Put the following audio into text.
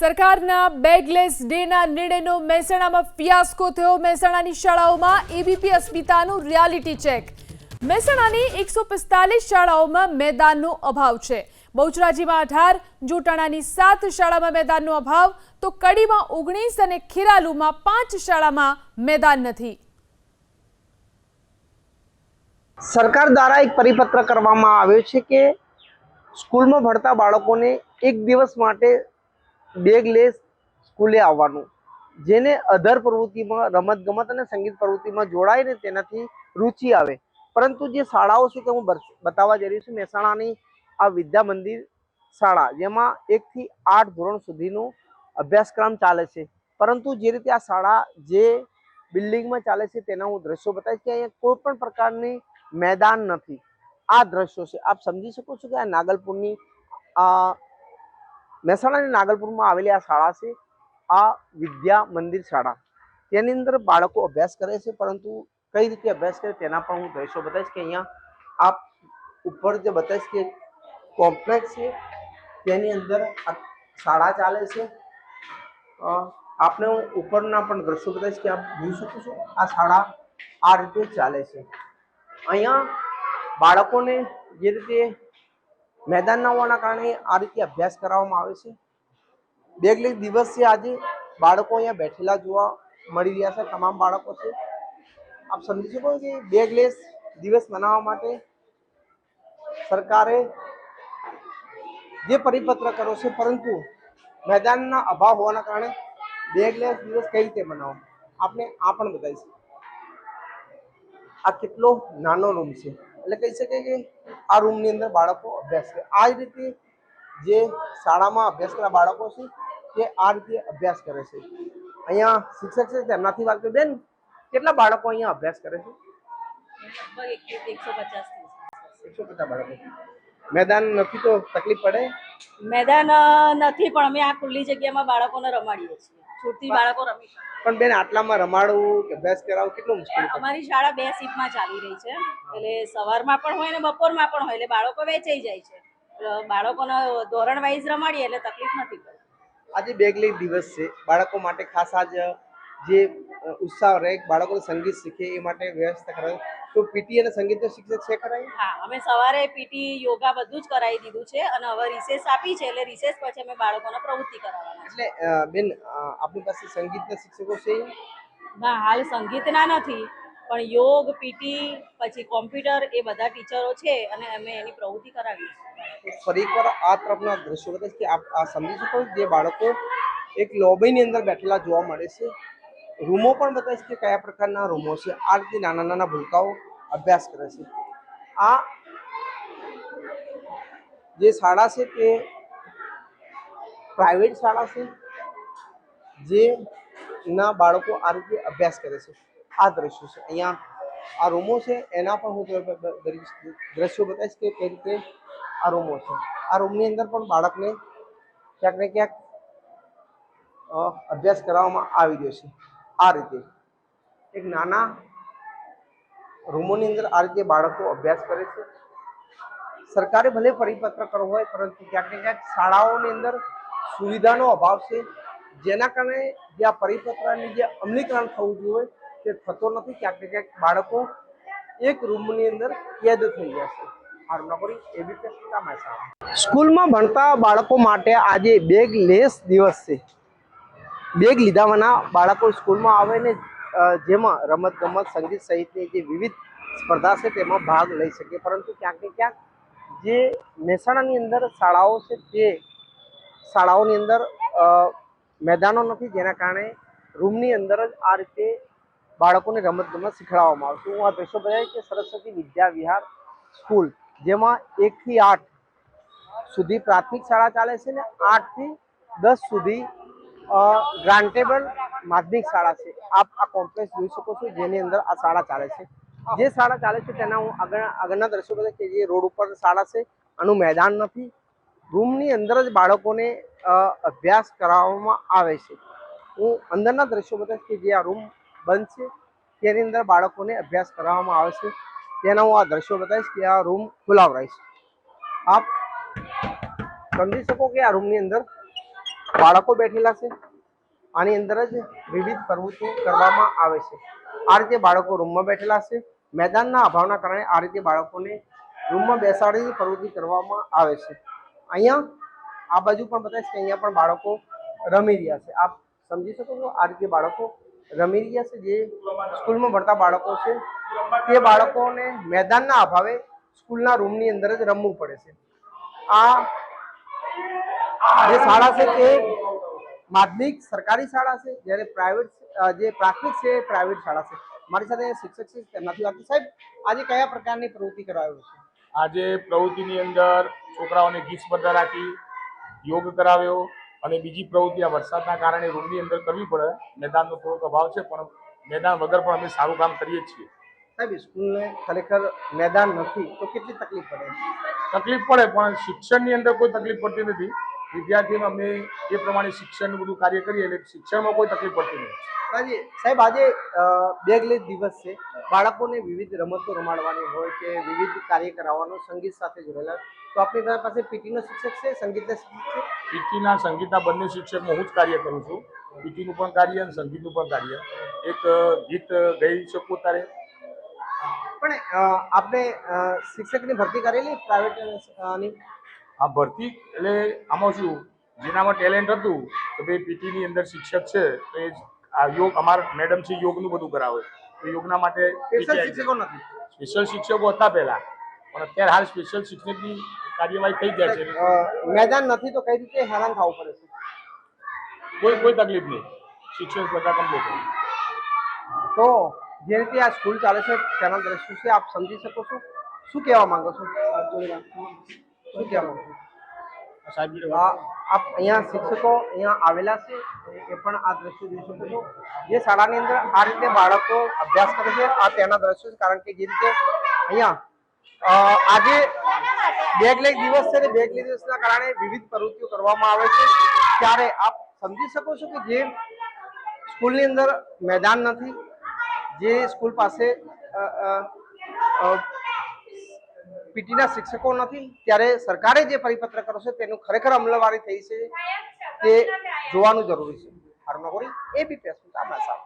સરકારના બેગલેસ ડેના નિર્ણયનો મહેસાણામાં ફિયાસ્કો થયો. મહેસાણાની શાળાઓમાં એબીપી અસ્મિતાનું રિયાલિટી ચેક મહેસાણાની એકસો પિસ્તાલીસ શાળાઓમાં મેદાનનો અભાવ છે. બહુચરાજીમાં અઢાર, જોટાણાની સાત શાળામાં મેદાનનો અભાવ. તો કડીમાં ઓગણીસ અને ખીરાલુમાં પાંચ શાળામાં મેદાન નથી. સરકાર દ્વારા એક પરિપત્ર કરવામાં આવ્યો છે કે સ્કૂલમાં ભણતા બાળકોને એક દિવસ માટે બેગલેસ સ્કૂલે આવવાનું. જેને અધર પ્રવૃત્તિમાં રમત ગમત અને સંગીત પ્રવૃત્તિમાં જોડાઈને તેનાથી રુચિ આવે. પરંતુ જે શાળાઓ છે તે હું બતાવવા જઈ રહી છું. મહેસાણાની આ વિદ્યા મંદિર શાળા, જેમાં એકથી આઠ ધોરણ સુધીનું અભ્યાસક્રમ ચાલે છે. પરંતુ જે રીતે આ શાળા જે બિલ્ડિંગમાં ચાલે છે તેના હું દ્રશ્યો બતાવીશ કે અહીંયા કોઈ પણ પ્રકારની મેદાન નથી. આ દ્રશ્યો છે. આપ સમજી શકો છો કે આ નાગલપુરની આ મહેસાણાની નાગલપુરમાં આવેલી આ શાળા છે, આ વિદ્યા મંદિર શાળા. તેની અંદર બાળકો અભ્યાસ કરે છે, પરંતુ કઈ રીતે અભ્યાસ કરે તેના પણ હું દ્રશ્યો બતાવીશ કે અહીંયા આપ ઉપર જે બતાવીશ કે કોમ્પ્લેક્સ છે, તેની અંદર આ શાળા ચાલે છે. આપણે હું ઉપરના પણ દ્રશ્યો બતાવીશ કે આપ જોઈ શકો છો, આ શાળા આ રીતે ચાલે છે. અહીંયા બાળકોને જે રીતે મેદાન ના હોવાના કારણે આ રીતે અભ્યાસ કરાવવામાં આવે છે. બે દિવસ દિવસથી આજે બાળકો અહીંયા બેઠેલા જોવા મળી રહ્યા છે. તમામ બાળકો છે. આપ સમજી શકો કે બેગલેસ દિવસ મનાવવા માટે સરકારે જે પરિપત્ર કર્યો છે, પરંતુ મેદાનના અભાવ હોવાના કારણે બેગલેસ દિવસ કઈ રીતે મનાવો આપણે આ પણ બતાવીશું. આ કેટલો નાનો રૂમ છે. એટલે કહી શકે કે આ રૂમની અંદર બાળકો અભ્યાસ કરે. આ જ રીતે જે શાળામાં અભ્યાસ કરતા બાળકો છે, તે આ રીતે અભ્યાસ કરે છે. અહીંયા શિક્ષક છે તેમનાથી વાત કરી બેન કેટલા બાળકો અહીંયા અભ્યાસ કરે છે? એકસો પચાસ બાળકો. મેદાન નથી તો તકલીફ પડે? મેદાન નથી, પણ અમે આ ખુલ્લી જગ્યામાં બાળકોને રમાડીએ છીએ. છૂટથી બાળકો રમી શકે. પણ બેન આટલામાં રમાડવું કે અભ્યાસ કરાવવું કેટલું મુશ્કેલ અમારી શાળા બે શિફ્ટમાં ચાલી રહી છે. એટલે સવારમાં પણ હોય ને બપોરમાં પણ હોય એટલે બાળકો વેચાઈ જાય છે. બાળકોને ધોરણ વાઇઝ રમાડીએ એટલે તકલીફ નથી પડતી. આજે બેગલી દિવસ છે. બાળકો માટે ખાસ આજ જે ઉત્સાહ રહે બાળકો સંગીત શીખે એ માટે વ્યવસ્થા કરાવી. તો પીટી અને સંગીતનો શિક્ષક છે કરાવી હા અમે સવારે પીટી યોગા બધું જ કરાવી દીધું છે અને હવે રિસેસ આપી છે એટલે રિસેસ પછી અમે બાળકોને પ્રવૃત્તિ કરાવવાના એટલે બેન આપણી પાસે સંગીતના શિક્ષકો છે? ના હાલ સંગીતના નથી પણ યોગ પીટી પછી કોમ્પ્યુટર એ બધા ટીચરો છે અને અમે એની પ્રવૃત્તિ કરાવી છે ફરી એકવાર આ તરફના દ્રશ્યો બતાવીશ કે આપ આ સમજી શકો જે બાળકો એક લોબીની અંદર બેઠેલા જોવા મળે છે. રૂમો પણ બતાવીશ કે કયા પ્રકારના રૂમો છે? આ રીતે નાના નાના ભૂલકાઓ અભ્યાસ કરે છે. આ જે શાળા છે તે પ્રાઇવેટ શાળા છે, જે ના બાળકો આ રીતે અભ્યાસ કરે છે. આ દ્રશ્યો છે. અહીંયા આ રૂમો છે, એના પણ હું દ્રશ્યો બતાવીશ કે કઈ રીતે આ રૂમો છે. આ રૂમની અંદર પણ બાળકને ક્યાંક ને ક્યાંક અભ્યાસ કરાવવામાં આવી રહ્યો છે. આ રીતે. એક નાના રૂમોની અંદર આ રીતે બાળકો અભ્યાસ કરે છે. સરકારે ભલે પરિપત્ર કરવો હોય, પરંતુ ક્યાંક ને ક્યાંક શાળાઓની અંદર સુવિધાનો અભાવ છે. જેના કારણે જે આ પરિપત્રની જે અમલીકરણ થવું જોઈએ, તે થતો નથી. ક્યાંક ને ક્યાંક બાળકો એક રૂમની અંદર કેદ થઈ ગયા છે. સ્કૂલમાં ભણતા બાળકો માટે આજે બેગ લેસ દિવસ છે. બેગ લીધા વિના બાળકો સ્કૂલમાં આવે ને જેમાં રમત ગમત, સંગીત સહિતની જે વિવિધ સ્પર્ધા છે તેમાં ભાગ લઈ શકે. પરંતુ ક્યાંક ને ક્યાંક જે મહેસાણાની અંદર શાળાઓ છે તે શાળાઓની અંદર મેદાનો નથી, જેના કારણે રૂમની અંદર જ આ રીતે બાળકોને રમત ગમત શીખવાડવામાં આવશે હું આ દ્રશ્યો બજાવી કે સરસ્વતી વિદ્યા વિહાર સ્કૂલ, જેમાં એકથી આઠ સુધી પ્રાથમિક શાળા ચાલે છે ને આઠથી દસ સુધી ગ્રાન્ટેબલ માધ્યમિક શાળા છે. આપ આ કોમ્પ્લેક્સ જોઈ શકો છો, જેની અંદર આ શાળા ચાલે છે. જે શાળા ચાલે છે, તેના હું આગળ, આગળના દ્રશ્યો બધા કે જે રોડ ઉપર શાળા છે, આનું મેદાન નથી. રૂમની અંદર જ બાળકોને અભ્યાસ કરાવવામાં આવે છે. હું અંદરના દ્રશ્યો બતાવીશ કે જે આ રૂમ બંધ છે, તેની અંદર બાળકોને અભ્યાસ કરાવવામાં આવે છે. તેના હું આ દ્રશ્યો બતાવીશ કે આ રૂમ ખુલાવરાઈશ આપ સમજી શકો કે આ રૂમની અંદર બાળકો બેઠેલા છે. આની અંદર જ વિવિધ પ્રવૃત્તિઓ કરવામાં આવે છે. આ રીતે બાળકો રૂમમાં બેઠેલા છે. મેદાનના અભાવના કારણે આ રીતે બાળકોને રૂમમાં બેસાડી પ્રવૃત્તિ કરવામાં આવે છે. અહીંયા આ બાજુ પણ બતાવીશ કે અહીંયા પણ બાળકો રમી રહ્યા છે. આપ સમજી શકો છો આ રીતે બાળકો રમી રહ્યા છે. જે સ્કૂલમાં ભણતા બાળકો છે, તે બાળકોને મેદાનના અભાવે સ્કૂલના રૂમની અંદર જ રમવું પડે છે. આ જે શાળા છે તે માધ્યમિક સરકારી શાળા છે જ્યારે પ્રાઇવેટ જે પ્રાથમિક છે પ્રાઇવેટ શાળા છે. મારી સાથે શિક્ષક છે તેમનાથી વાત સાહેબ આજે કયા પ્રકારની પ્રવૃત્તિ કરાવ્યો છે? આજે પ્રવૃત્તિની અંદર છોકરાઓને ગીત સ્પર્ધા રાખી યોગ કરાવ્યો અને બીજી પ્રવૃત્તિ આ વરસાદના કારણે રૂમની અંદર કરવી પડે. મેદાનનો થોડોક અભાવ છે પણ મેદાન વગર પણ અમે સારું કામ કરીએ છીએ. સાહેબ સ્કૂલને ખરેખર મેદાન નથી તો કેટલી તકલીફ પડે? તકલીફ પડે પણ શિક્ષણની અંદર કોઈ તકલીફ પડતી નથી. વિદ્યાર્થીઓને અમે એ પ્રમાણે શિક્ષણનું બધું કાર્ય કરીએ એટલે શિક્ષણમાં કોઈ તકલીફ પડતી નથી. સાહેબ આજે બેગલેસ દિવસ છે. બાળકોને વિવિધ રમતો રમાડવાની હોય કે વિવિધ કાર્ય કરાવવાનું સંગીત સાથે જોડેલા તો આપણી પાસે પીટીનો શિક્ષક છે સંગીતના શિક્ષક છે? પીટીના સંગીતના બંને શિક્ષકમાં હું જ કાર્ય કરું છું. પીટીનું પણ કાર્ય અને સંગીતનું પણ કાર્ય. એક ગીત ગાઈ શકું તારે પણ આપણે શિક્ષકની ભરતી કરેલી? પ્રાઇવેટની? આ ભરતી એટલે આમાં શું જેનામાં ટેલેન્ટ હતું તો ભાઈ પીટીની અંદર શિક્ષક છે તો એ આ યોગ અમારા મેડમ છે યોગનું બધું કરાવે. તો યોગના માટે શિક્ષકો નથી. સ્પેશિયલ શિક્ષકો હતા પહેલા પણ અત્યારે હાલ સ્પેશિયલ શિક્ષકની કાર્યવાહી થઈ જાય છે. મેદાન નથી તો કઈ રીતે હેરાન થવું પડે છે? કોઈ કોઈ તકલીફ નહીં. શિક્ષણ બધા કમ્પ્લીટ તો જે રીતે આ સ્કૂલ ચાલે છે તેના દ્રશ્યો છે આપ સમજી શકો છો? શું કહેવા માંગો છો? શું કહેવા માંગો છો? સાહેબ આ આપ અહીંયા શિક્ષકો અહીંયા આવેલા છે એ પણ આ દ્રશ્યો જોઈ શકો છો. જે શાળાની અંદર આ રીતે બાળકો અભ્યાસ કરે છે આ તેના દ્રશ્યો છે કારણ કે જે રીતે અહીંયા અ, આજે બેગલેગ દિવસ છે ને બેગલેગ દિવસના કારણે વિવિધ પ્રવૃત્તિઓ કરવામાં આવે છે. ત્યારે આપ સમજી શકો છો કે જે સ્કૂલની અંદર મેદાન નથી જે સ્કૂલ પાસે અ, અ, અ, પીટીના શિક્ષકો નથી, ત્યારે સરકારે જે પરિપત્ર કર્યો છે, તેનું ખરેખર અમલવારી થઈ છે તે જોવાનું જરૂરી છે. હારું નગોરી એબીપી અસ્મિતા સાહેબ.